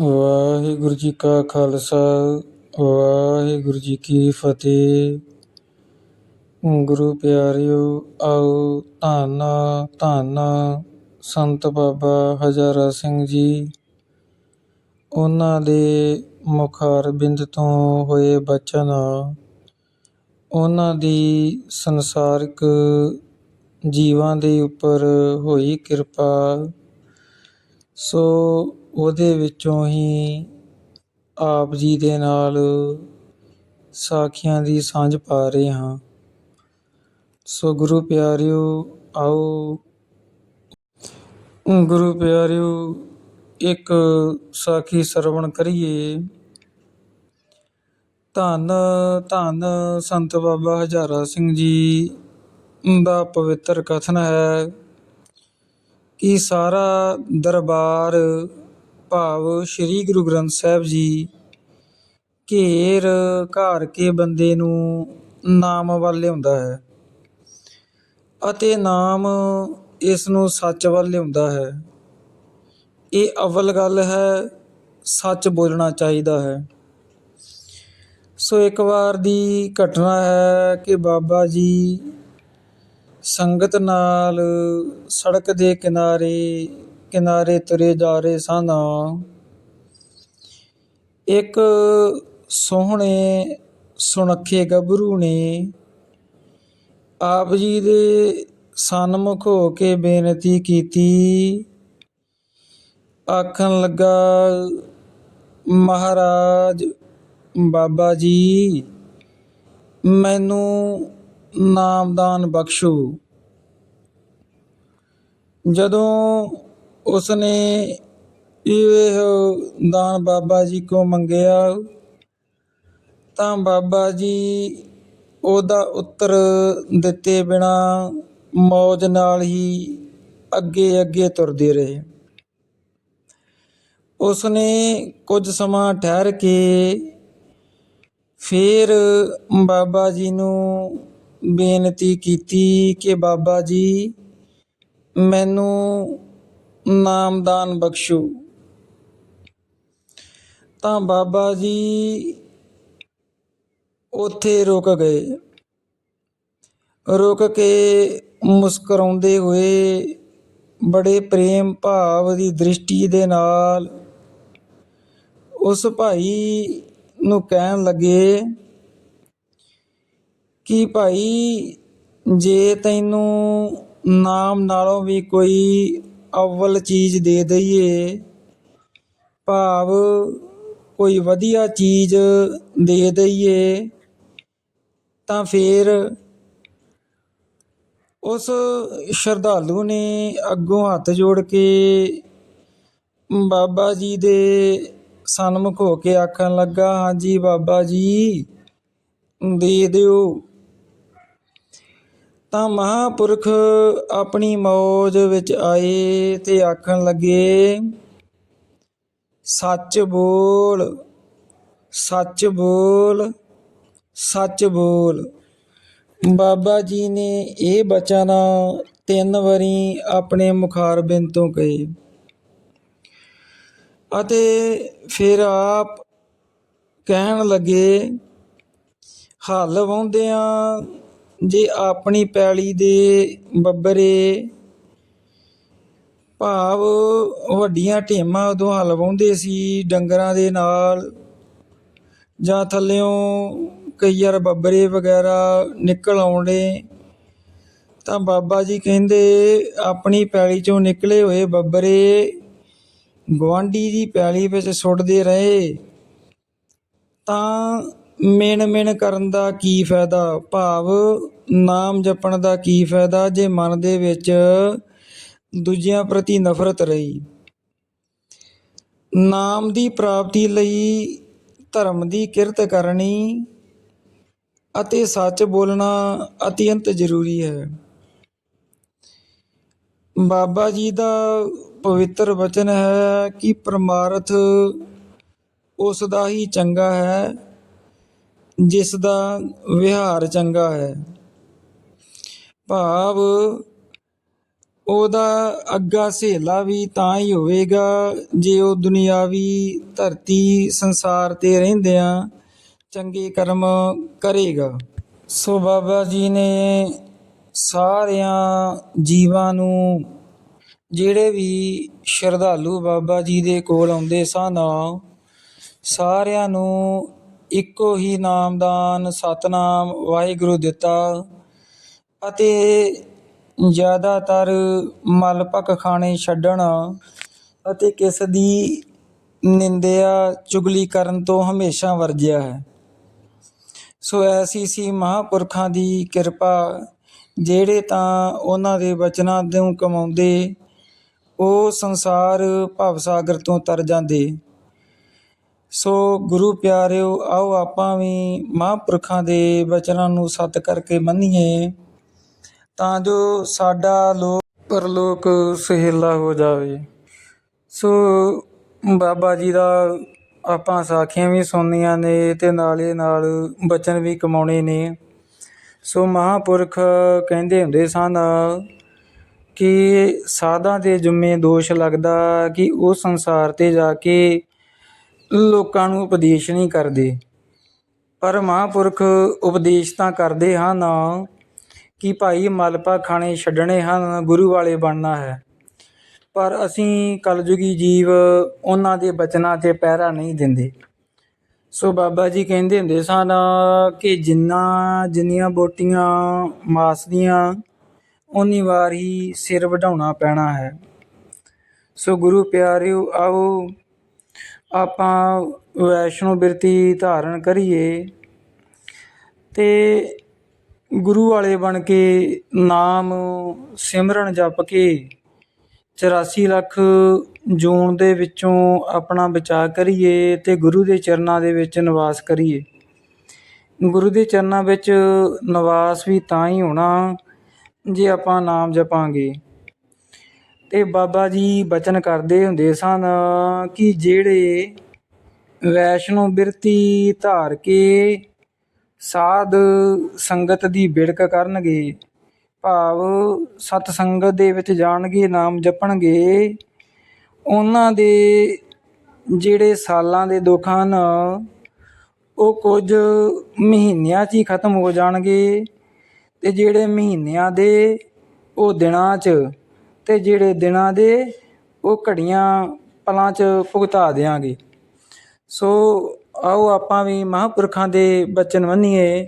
ਵਾਹਿਗੁਰੂ ਜੀ ਕਾ ਖਾਲਸਾ, ਵਾਹਿਗੁਰੂ ਜੀ ਕੀ ਫਤਿਹ। ਗੁਰੂ ਪਿਆਰਿਓ, ਆਓ ਧੰਨ ਧੰਨ ਸੰਤ ਬਾਬਾ ਹਜ਼ਾਰਾ ਸਿੰਘ ਜੀ। ਉਹਨਾਂ ਦੇ ਮੁਖਾਰ ਬਿੰਦ ਤੋਂ ਹੋਏ ਬਚਨ, ਉਹਨਾਂ ਦੀ ਸੰਸਾਰਿਕ ਜੀਵਾਂ ਦੇ ਉੱਪਰ ਹੋਈ ਕਿਰਪਾ। ਸੋ ਉਹਦੇ ਵਿੱਚੋਂ ਹੀ ਆਪ ਜੀ ਦੇ ਨਾਲ ਸਾਖੀਆਂ ਦੀ ਸਾਂਝ ਪਾ ਰਹੇ ਹਾਂ। ਸੋ ਗੁਰੂ ਪਿਆਰਿਓ, ਆਓ। ਗੁਰੂ ਪਿਆਰਿਓ, ਇੱਕ ਸਾਖੀ ਸਰਵਣ ਕਰੀਏ। ਧੰਨ ਧੰਨ ਸੰਤ ਬਾਬਾ ਹਜ਼ਾਰਾ ਸਿੰਘ ਜੀ, ਦਾ ਪਵਿੱਤਰ ਕਥਨ ਹੈ ਕਿ ਸਾਰਾ ਦਰਬਾਰ ਭਾਵ ਸ੍ਰੀ ਗੁਰੂ ਗ੍ਰੰਥ ਸਾਹਿਬ ਜੀ ਘੇਰ ਘਾਰ ਕੇ ਬੰਦੇ ਨੂੰ ਨਾਮ ਵੱਲ ਲਿਆਉਂਦਾ ਹੈ ਅਤੇ ਨਾਮ ਇਸ ਨੂੰ ਸੱਚ ਵੱਲ ਲਿਆਉਂਦਾ ਹੈ। ਇਹ ਅਵਲ ਗੱਲ ਹੈ, ਸੱਚ ਬੋਲਣਾ ਚਾਹੀਦਾ ਹੈ। ਸੋ ਇੱਕ ਵਾਰ ਦੀ ਘਟਨਾ ਹੈ ਕਿ ਬਾਬਾ ਜੀ ਸੰਗਤ ਨਾਲ ਸੜਕ ਦੇ ਕਿਨਾਰੇ ਕਿਨਾਰੇ ਤੁਰੇ ਜਾ ਰਹੇ ਸਨ। ਇੱਕ ਸੋਹਣੇ ਸੁਨੱਖੇ ਗੱਭਰੂ ਨੇ ਆਪ ਜੀ ਦੇ ਸਨਮੁਖ ਹੋ ਕੇ ਬੇਨਤੀ ਕੀਤੀ। ਆਖਣ ਲੱਗਾ, ਮਹਾਰਾਜ, ਬਾਬਾ ਜੀ, ਮੈਨੂੰ ਨਾਮਦਾਨ ਬਖਸ਼ੋ। ਜਦੋਂ ਉਸਨੇ ਇਹ ਦਾਨ ਬਾਬਾ ਜੀ ਕੋ ਮੰਗਿਆ। ਤਾਂ ਬਾਬਾ ਜੀ ਉਹਦਾ ਉੱਤਰ ਦਿੱਤੇ ਬਿਨਾ ਮੌਜ ਨਾਲ ਹੀ ਅੱਗੇ ਅੱਗੇ ਤੁਰਦੇ ਰਹੇ। ਉਸਨੇ ਕੁਝ ਸਮਾਂ ਠਹਿਰ ਕੇ ਫਿਰ ਬਾਬਾ ਜੀ ਨੂੰ ਬੇਨਤੀ ਕੀਤੀ ਕਿ ਬਾਬਾ ਜੀ, ਮੈਨੂੰ ਨਾਮਦਾਨ ਬਖਸ਼ੂ। ਤਾਂ ਬਾਬਾ ਜੀ ਉੱਥੇ ਰੁਕ ਗਏ। ਰੁਕ ਕੇ ਮੁਸਕਰਾਉਂਦੇ ਹੋਏ ਬੜੇ ਪ੍ਰੇਮ ਭਾਵ ਦੀ ਦ੍ਰਿਸ਼ਟੀ ਦੇ ਨਾਲ ਉਸ ਭਾਈ ਨੂੰ ਕਹਿਣ ਲੱਗੇ ਕਿ ਭਾਈ, ਜੇ ਤੈਨੂੰ ਨਾਮ ਨਾਲੋਂ ਵੀ ਕੋਈ ਅਵਲ ਚੀਜ਼ ਦੇ ਦਈਏ। ਭਾਵ ਕੋਈ ਵਧੀਆ ਚੀਜ਼ ਦੇ ਦਈਏ, ਤਾਂ ਫਿਰ ਉਸ ਸ਼ਰਧਾਲੂ ਨੇ ਅੱਗੋਂ ਹੱਥ ਜੋੜ ਕੇ ਬਾਬਾ ਜੀ ਦੇ ਸਨਮੁਖ ਹੋ ਕੇ ਆਖਣ ਲੱਗਾ, ਹਾਂਜੀ ਬਾਬਾ ਜੀ, ਦੇ ਦਿਓ। ਤਾਂ ਮਹਾਂਪੁਰਖ ਆਪਣੀ ਮੌਜ ਵਿੱਚ ਆਏ ਤੇ ਆਖਣ ਲੱਗੇ, ਸੱਚ ਬੋਲ ਸੱਚ ਬੋਲ ਸੱਚ ਬੋਲ। ਬਾਬਾ ਜੀ ਨੇ ਇਹ ਬਚਨ ਤਿੰਨ ਵਾਰੀ ਆਪਣੇ ਮੁਖਾਰਬਿੰਦ ਤੋਂ ਕਹੇ। ਅਤੇ ਫਿਰ ਆਪ ਕਹਿਣ ਲੱਗੇ, ਹੱਲ ਵਾਉਂਦਿਆਂ ਜੇ ਆਪਣੀ ਪੈਲੀ ਦੇ ਬੱਬਰੇ ਭਾਵ ਵੱਡੀਆਂ ਢੇਮਾਂ ਉਦੋਂ ਹੱਲ ਵਾਉਂਦੇ ਸੀ ਡੰਗਰਾਂ ਦੇ ਨਾਲ, ਜਾਂ ਥੱਲਿਓਂ ਕਈ ਵਾਰ ਬੱਬਰੇ ਵਗੈਰਾ ਨਿਕਲ ਆਉਂਦੇ, ਤਾਂ ਬਾਬਾ ਜੀ ਕਹਿੰਦੇ ਆਪਣੀ ਪੈਲੀ ਚੋਂ ਨਿਕਲੇ ਹੋਏ ਬੱਬਰੇ ਗਵਾਂਢੀ ਦੀ ਪੈਲੀ ਵਿੱਚ ਸੁੱਟਦੇ ਰਹੇ। ਤਾਂ ਮਿਣ ਮਿਣ ਕਰਨ ਦਾ ਕੀ ਫਾਇਦਾ? ਭਾਵ ਨਾਮ ਜਪਣ ਦਾ ਕੀ ਫਾਇਦਾ ਜੇ ਮਨ ਦੇ ਵਿੱਚ ਦੂਜਿਆਂ ਪ੍ਰਤੀ ਨਫ਼ਰਤ ਰਹੀ? ਨਾਮ ਦੀ ਪ੍ਰਾਪਤੀ ਲਈ ਧਰਮ ਦੀ ਕਿਰਤ ਕਰਨੀ ਅਤੇ ਸੱਚ ਬੋਲਣਾ ਅਤਿਅੰਤ ਜ਼ਰੂਰੀ ਹੈ। ਬਾਬਾ ਜੀ ਦਾ ਪਵਿੱਤਰ ਵਚਨ ਹੈ ਕਿ ਪਰਮਾਰਥ ਉਸ ਦਾ ਹੀ ਚੰਗਾ ਹੈ ਜਿਸ ਦਾ ਵਿਹਾਰ ਚੰਗਾ ਹੈ। ਭਾਵ ਉਹਦਾ ਅੱਗਾ ਸਹੇਲਾ ਵੀ ਤਾਂ ਹੀ ਹੋਵੇਗਾ, ਜੇ ਉਹ ਦੁਨਿਆਵੀ ਧਰਤੀ ਸੰਸਾਰ ਤੇ ਰਹਿੰਦਿਆਂ ਚੰਗੇ ਕਰਮ ਕਰੇਗਾ। ਸੋ ਬਾਬਾ ਜੀ ਨੇ ਸਾਰਿਆਂ ਜੀਵਾਂ ਨੂੰ ਜਿਹੜੇ ਵੀ ਸ਼ਰਧਾਲੂ ਬਾਬਾ ਜੀ ਦੇ ਕੋਲ ਆਉਂਦੇ ਸਨ, ਸਾਰਿਆਂ ਨੂੰ ਇੱਕੋ ਹੀ ਨਾਮਦਾਨ ਸਤਨਾਮ ਵਾਹਿਗੁਰੂ ਦਿੱਤਾ ਅਤੇ ਜ਼ਿਆਦਾਤਰ ਮਲਪਕ ਖਾਣੇ ਛੱਡਣ ਅਤੇ ਕਿਸ ਦੀ ਨਿੰਦਿਆ ਚੁਗਲੀ ਕਰਨ ਤੋਂ ਹਮੇਸ਼ਾ ਵਰਜਿਆ ਹੈ। ਸੋ ਐਸੀ ਸੀ ਮਹਾਂਪੁਰਖਾਂ ਦੀ ਕਿਰਪਾ, ਜਿਹੜੇ ਤਾਂ ਉਹਨਾਂ ਦੇ ਬਚਨਾਂ ਨੂੰ ਕਮਾਉਂਦੇ, ਉਹ ਸੰਸਾਰ ਭਵ ਸਾਗਰ ਤੋਂ ਤਰ ਜਾਂਦੇ। ਸੋ ਗੁਰੂ ਪਿਆਰਿਓ, ਆਓ ਆਪਾਂ ਵੀ ਮਹਾਂਪੁਰਖਾਂ ਦੇ ਬਚਨਾਂ ਨੂੰ ਸਤ ਕਰਕੇ ਮੰਨੀਏ। ਤਾਂ ਜੋ ਸਾਡਾ ਲੋਕ ਪਰਲੋਕ ਸੁਹੇਲਾ ਹੋ ਜਾਵੇ। ਸੋ ਬਾਬਾ ਜੀ ਦਾ ਆਪਾਂ ਸਾਖੀਆਂ ਵੀ ਸੁਣਨੀਆਂ ਨੇ ਤੇ ਨਾਲੇ ਨਾਲ ਬਚਨ ਵੀ ਕਮਾਉਣੇ ਨੇ। ਸੋ ਮਹਾਂਪੁਰਖ ਕਹਿੰਦੇ ਹੁੰਦੇ ਸਨ ਕਿ ਸਾਧਾਂ ਦੇ ਜੁੰਮੇ ਦੋਸ਼ ਲੱਗਦਾ ਕਿ ਉਹ ਸੰਸਾਰ ਤੇ ਜਾ ਕੇ ਲੋਕਾਂ ਨੂੰ ਉਪਦੇਸ਼ ਨਹੀਂ ਕਰਦੇ। ਪਰ ਮਹਾਂਪੁਰਖ ਉਪਦੇਸ਼ ਤਾਂ ਕਰਦੇ ਹਨ ਕਿ ਭਾਈ ਮਲਪਾ ਖਾਣੇ ਛੱਡਣੇ ਹਨ, ਗੁਰੂ ਵਾਲੇ ਬਣਨਾ ਹੈ। ਪਰ ਅਸੀਂ ਕਲਯੁਗੀ ਜੀਵ ਉਹਨਾਂ ਦੇ ਬਚਨਾਂ ਤੇ ਪਹਿਰਾ ਨਹੀਂ ਦਿੰਦੇ। ਸੋ ਬਾਬਾ ਜੀ ਕਹਿੰਦੇ ਹੁੰਦੇ ਸਨ ਕਿ ਜਿੰਨਾ ਜਿੰਨੀਆਂ ਬੋਟੀਆਂ ਮਾਸ ਦੀਆਂ ਉਨੀ ਵਾਰ ਹੀ ਸਿਰ ਵਢਾਉਣਾ ਪੈਣਾ ਹੈ। ਸੋ ਗੁਰੂ ਪਿਆਰਿਓ ਆਓ ਆਪਾਂ ਵੈਸ਼ਨੋ ਬਿਰਤੀ ਧਾਰਨ ਕਰੀਏ ਅਤੇ ਗੁਰੂ ਵਾਲੇ ਬਣ ਕੇ ਨਾਮ ਸਿਮਰਨ ਜਪ ਕੇ 84 ਲੱਖ ਜੂਨ ਦੇ ਵਿੱਚੋਂ ਆਪਣਾ ਬਚਾਅ ਕਰੀਏ ਤੇ ਗੁਰੂ ਦੇ ਚਰਨਾਂ ਦੇ ਵਿੱਚ ਨਿਵਾਸ ਕਰੀਏ। ਗੁਰੂ ਦੇ ਚਰਨਾਂ ਵਿੱਚ ਨਿਵਾਸ ਵੀ ਤਾਂ ਹੀ ਹੋਣਾ ਜੇ ਆਪਾਂ ਨਾਮ ਜਪਾਂਗੇ। ਇਹ ਬਾਬਾ ਜੀ ਬਚਨ ਕਰਦੇ ਹੁੰਦੇ ਸਨ ਕਿ ਜਿਹੜੇ ਵੈਸ਼ਨੋ ਬਿਰਤੀ ਧਾਰ ਕੇ ਸਾਧ ਸੰਗਤ ਦੀ ਬਿੜਕ ਕਰਨਗੇ, ਭਾਵ ਸਤ ਸੰਗਤ ਦੇ ਵਿੱਚ ਜਾਣਗੇ, ਨਾਮ ਜਪਣਗੇ, ਉਹਨਾਂ ਦੇ ਜਿਹੜੇ ਸਾਲਾਂ ਦੇ ਦੁੱਖ ਹਨ, ਉਹ ਕੁਝ ਮਹੀਨਿਆਂ 'ਚ ਹੀ ਖਤਮ ਹੋ ਜਾਣਗੇ ਤੇ ਜਿਹੜੇ ਮਹੀਨਿਆਂ ਦੇ ਉਹ ਦਿਨਾਂ 'ਚ ਅਤੇ ਜਿਹੜੇ ਦਿਨਾਂ ਦੇ ਉਹ ਘੜੀਆਂ ਪਲਾਂ 'ਚ ਭੁਗਤਾ ਦਿਆਂਗੇ। ਸੋ ਆਓ ਆਪਾਂ ਵੀ ਮਹਾਂਪੁਰਖਾਂ ਦੇ ਬਚਨ ਮੰਨੀਏ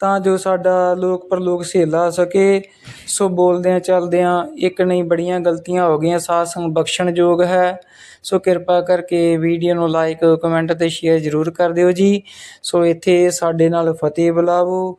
ਤਾਂ ਜੋ ਸਾਡਾ ਲੋਕ ਪਰਲੋਕ ਸਹੇਲਾ ਸਕੇ। ਸੋ ਬੋਲਦਿਆਂ ਚੱਲਦਿਆਂ ਇੱਕ ਨਹੀਂ ਬੜੀਆਂ ਗਲਤੀਆਂ ਹੋ ਗਈਆਂ, ਸਾਧ ਸੰਗ ਬਖਸ਼ਣਯੋਗ ਹੈ। ਸੋ ਕਿਰਪਾ ਕਰਕੇ ਵੀਡੀਓ ਨੂੰ ਲਾਈਕ ਕਮੈਂਟ ਤੇ ਸ਼ੇਅਰ ਜ਼ਰੂਰ ਕਰ ਦਿਓ ਜੀ। ਸੋ ਇੱਥੇ ਸਾਡੇ ਨਾਲ ਫਤਿਹ ਬੁਲਾਵੋ।